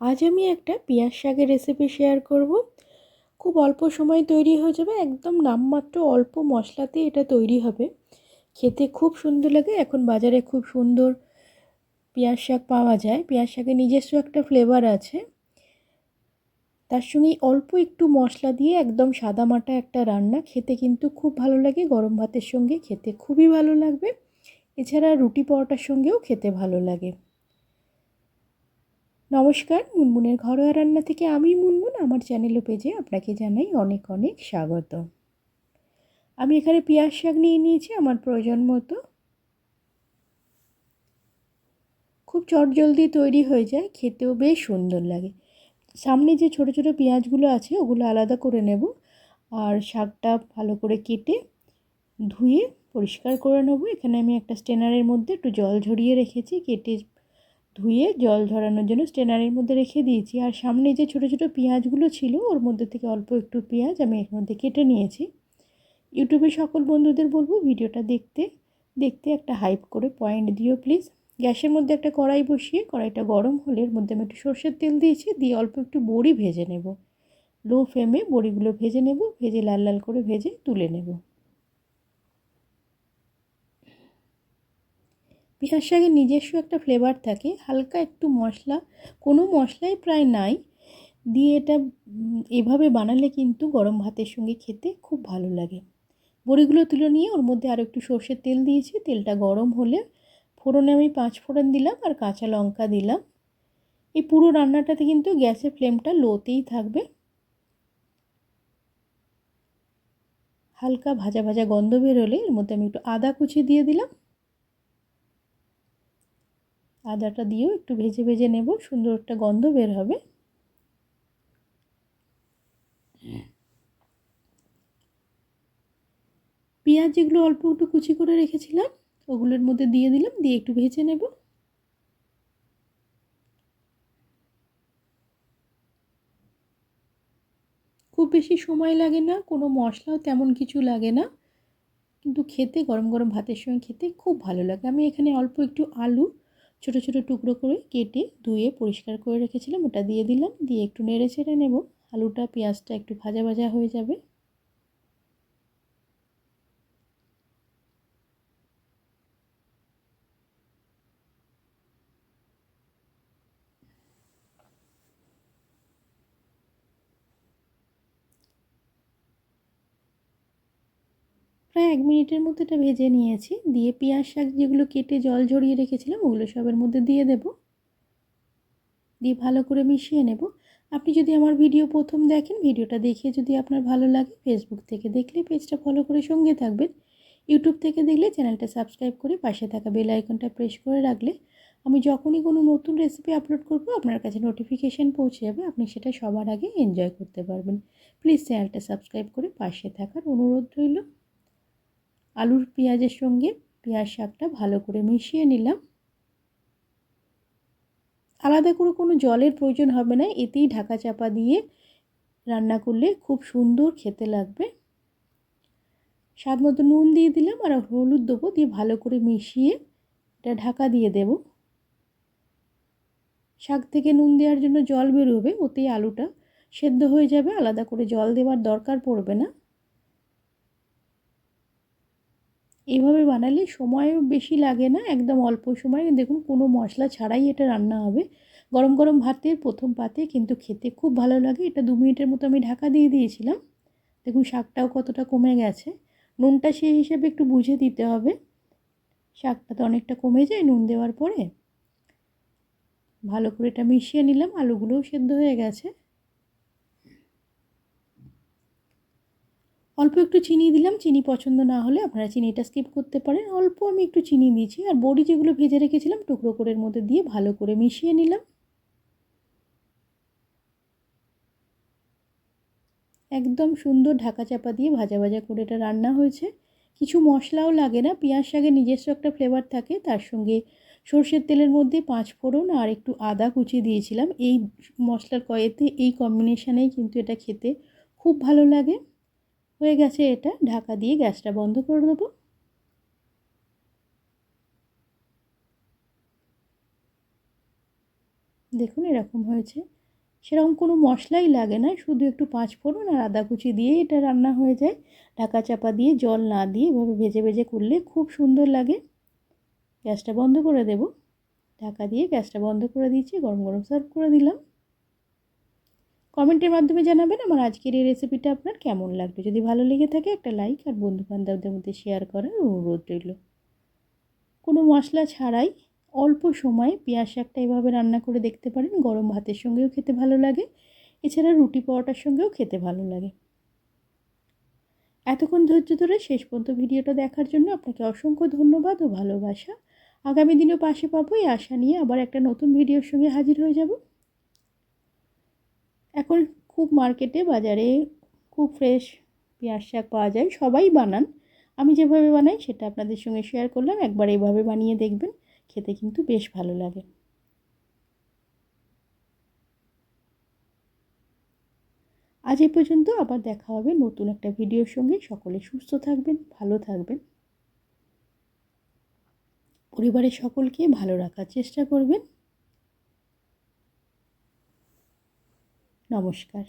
আজ আমি একটা পেঁয়াজ শাকের রেসিপি শেয়ার করব। খুব অল্প সময় তৈরি হয়ে যাবে, একদম নামমাত্র অল্প মশলাতে এটা তৈরি হবে। খেতে খুব সুন্দর লাগে, এখন বাজারে খুব সুন্দর পেঁয়াজ শাক পাওয়া যায়। পেঁয়াজ শাকের নিজস্ব একটা ফ্লেভার আছে। তার সঙ্গে অল্প একটু মশলা দিয়ে একদম সাদামাটা একটা রান্না, খেতে কিন্তু খুব ভালো লাগে। গরম ভাতের সঙ্গে খেতে খুবই ভালো লাগবে। এছাড়া রুটি পরোটার সঙ্গেও খেতে ভালো লাগে। নমস্কার, মুনমুনের ঘরোয়া রান্না থেকে আমি মুনমুন। আমার চ্যানেলও পেজে আপনাকে জানাই অনেক অনেক স্বাগত। আমি এখানে পেঁয়াজ শাক নিয়ে নিয়েছি আমার প্রয়োজন মতো। খুব চটজলদি তৈরি হয়ে যায়, খেতেও বেশ সুন্দর লাগে। সামনে যে ছোট ছোট পেঁয়াজগুলো আছে, ওগুলো আলাদা করে নেব আর শাকটা ভালো করে কেটে ধুয়ে পরিষ্কার করে নেব। এখানে আমি একটা স্টেনারের মধ্যে একটু জল ঝরিয়ে রেখেছি, কেটে ধুয়ে জল ঝরানোর জন্য স্টেনারের মধ্যে রেখে দিয়েছি। আর সামনে যে ছোটো ছোটো পেঁয়াজগুলো ছিল, ওর মধ্যে থেকে অল্প একটু পেঁয়াজ আমি এর মধ্যে কেটে নিয়েছি। ইউটিউবে সকল বন্ধুদের বলব ভিডিওটা দেখতে দেখতে একটা হাইপ করে পয়েন্ট দিও প্লিজ গ্যাসের মধ্যে একটা কড়াই বসিয়ে, কড়াইটা গরম হলে এর মধ্যে আমি একটু সর্ষের তেল দিয়েছি, দিয়ে অল্প একটু বড়ি ভেজে নেব। লো ফ্লেমে বড়িগুলো ভেজে নেব, ভেজে লাল লাল করে ভেজে তুলে নেব। পেঁয়াজ শাকের নিজস্ব একটা ফ্লেভার থাকে, হালকা একটু মশলা, কোনো মশলাই প্রায় নাই, দিয়ে এটা এভাবে বানালে কিন্তু গরম ভাতের সঙ্গে খেতে খুব ভালো লাগে। বড়িগুলো তুলে নিয়ে ওর মধ্যে আরও একটু সর্ষের তেল দিয়েছি, তেলটা গরম হলে ফোড়নে আমি পাঁচ ফোড়ন দিলাম আর কাঁচা লঙ্কা দিলাম। এই পুরো রান্নাটাতে কিন্তু গ্যাসের ফ্লেমটা লোতেই থাকবে। হালকা ভাজা ভাজা গন্ধ বেরোলে এর মধ্যে আমি একটু আদা কুচি দিয়ে দিলাম। আদাটা দিয়েও একটু ভেজে ভেজে নেব, সুন্দর একটা গন্ধ বের হবে। পেঁয়াজ যেগুলো অল্প একটু কুচি করে রেখেছিলাম, ওগুলোর মধ্যে দিয়ে দিলাম, দিয়ে একটু ভেজে নেব। খুব বেশি সময় লাগে না, কোনো মশলাও তেমন কিছু লাগে না। কিন্তু খেতে, গরম গরম ভাতের সঙ্গে খেতে খুব ভালো লাগে। আমি এখানে অল্প একটু আলু ছোট ছোট টুকরো করে কেটে ধুয়ে পরিষ্কার করে রেখেছিলাম। ওটা দিয়ে দিলাম, দিয়ে একটু নেড়ে ছেড়ে নেব। আলুটা, পেঁয়াজটা একটু ভাজা ভাজা হয়ে যাবে। প্রায় এক মিনিটের মধ্যে এটা ভেজে নিয়েছি। দিয়ে পেঁয়াজ শাক যেগুলো কেটে জল ঝরিয়ে রেখেছিলাম, ওগুলো সবের মধ্যে দিয়ে দেব। দিয়ে ভালো করে মিশিয়ে নেব। আপনি যদি আমার ভিডিও প্রথম দেখেন, ভিডিওটা দেখে যদি আপনার ভালো লাগে ফেসবুক থেকে দেখলে পেজটা ফলো করে সঙ্গে থাকবেন। ইউটিউব থেকে দেখলে চ্যানেলটা সাবস্ক্রাইব করে পাশে থাকা বেল আইকনটা প্রেস করে রাখলে আমি যখনই কোনো নতুন রেসিপি আপলোড করব, আপনার কাছে নোটিফিকেশান পৌঁছে যাবে। আপনি সেটা সবার আগে এনজয় করতে পারবেন। প্লিজ চ্যানেলটা সাবস্ক্রাইব করে পাশে থাকার অনুরোধ রইল। আলুর পেঁয়াজের সঙ্গে পেঁয়াজ শাকটা ভালো করে মিশিয়ে নিলাম। আলাদা করে কোনো জলের প্রয়োজন হবে না, এতেই ঢাকা চাপা দিয়ে রান্না করলে খুব সুন্দর খেতে লাগবে। স্বাদ মতো নুন দিয়ে দিলাম আর হলুদ দেবো দিয়ে ভালো করে মিশিয়ে এটা ঢাকা দিয়ে দেব। শাক থেকে নুন দেওয়ার জন্য জল বেরোবে, ওতেই আলুটা সেদ্ধ হয়ে যাবে, আলাদা করে জল দেওয়ার দরকার পড়বে না। এইভাবে বানালে সময়ও বেশি লাগে না, একদম অল্প সময়ে। দেখুন, কোনো মশলা ছাড়াই এটা রান্না হবে। গরম গরম ভাতের প্রথম পাতে কিন্তু খেতে খুব ভালো লাগে। এটা দু মিনিটের মতো আমি ঢাকা দিয়ে দিয়েছিলাম। দেখুন, শাকটাও কতটা কমে গেছে। নুনটা সেই হিসেবে একটু বুঝে দিতে হবে। শাকটা তো অনেকটা কমে যায় নুন দেওয়ার পরে। ভালো করে এটা মিশিয়ে নিলাম। আলুগুলোও সেদ্ধ হয়ে গেছে। অল্প একটু চিনি দিলাম, চিনি পছন্দ না হলে আপনারা চিনিটা স্কিপ করতে পারেন। অল্প আমি একটু চিনি দিয়েছি, আর বড়ি যেগুলো ভেজে রেখেছিলাম টুকরো করে মধ্যে দিয়ে ভালো করে মিশিয়ে নিলাম। একদম সুন্দর ঢাকা চাপা দিয়ে ভাজা ভাজা করে এটা রান্না হয়েছে। কিছু মশলাও লাগে না, পেঁয়াজ শাকের নিজস্ব একটা ফ্লেভার থাকে, তার সঙ্গে সর্ষের তেলের মধ্যে পাঁচ ফোড়ন আর একটু আদা কুচি দিয়েছিলাম। এই মশলার কয়েতে এই কম্বিনেশানেই কিন্তু এটা খেতে খুব ভালো লাগে। হয়ে গেছে এটা, ঢাকা দিয়ে গ্যাসটা বন্ধ করে দেবো। দেখুন এরকম হয়েছে। সেরকম কোনো মশলাই লাগে না, শুধু একটু পাঁচ ফোড়ন আর আদা কুচি দিয়ে এটা রান্না হয়ে যায়। ঢাকা চাপা দিয়ে জল না দিয়ে এভাবে ভেজে ভেজে করলে খুব সুন্দর লাগে। গ্যাসটা বন্ধ করে দেব। ঢাকা দিয়ে গ্যাসটা বন্ধ করে দিয়েছি, গরম গরম সার্ভ করে দিলাম কমেন্টের মাধ্যমে জানাবেন আমার আজকের এই রেসিপিটা আপনার কেমন লাগবে। যদি ভালো লেগে থাকে একটা লাইক আর বন্ধু বান্ধবদের মধ্যে শেয়ার করার অনুরোধ রইল। কোনো মশলা ছাড়াই অল্প সময়ে পেঁয়াজ শাকটা এভাবে রান্না করে দেখতে পারেন। গরম ভাতের সঙ্গেও খেতে ভালো লাগে। এছাড়া রুটি পরোটার সঙ্গেও খেতে ভালো লাগে। এতক্ষণ ধৈর্য ধরে শেষ পর্যন্ত ভিডিওটা দেখার জন্য আপনাকে অসংখ্য ধন্যবাদ ও ভালোবাসা। আগামী দিনেও পাশে পাবো এই আশা নিয়ে আবার একটা নতুন ভিডিওর সঙ্গে হাজির হয়ে যাব। এখন খুব মার্কেটে বাজারে খুব ফ্রেশ পেঁয়াজ শাক পাওয়া যায়, সবাই বানান। আমি যেভাবে বানাই সেটা আপনাদের সঙ্গে শেয়ার করলাম, একবার এইভাবে বানিয়ে দেখবেন, খেতে কিন্তু বেশ ভালো লাগে। আজ এই পর্যন্ত আবার দেখা হবে নতুন একটা ভিডিওর সঙ্গে। সকলে সুস্থ থাকবেন, ভালো থাকবেন। পরিবারের সকলকে ভালো রাখার চেষ্টা করবেন। নমস্কার।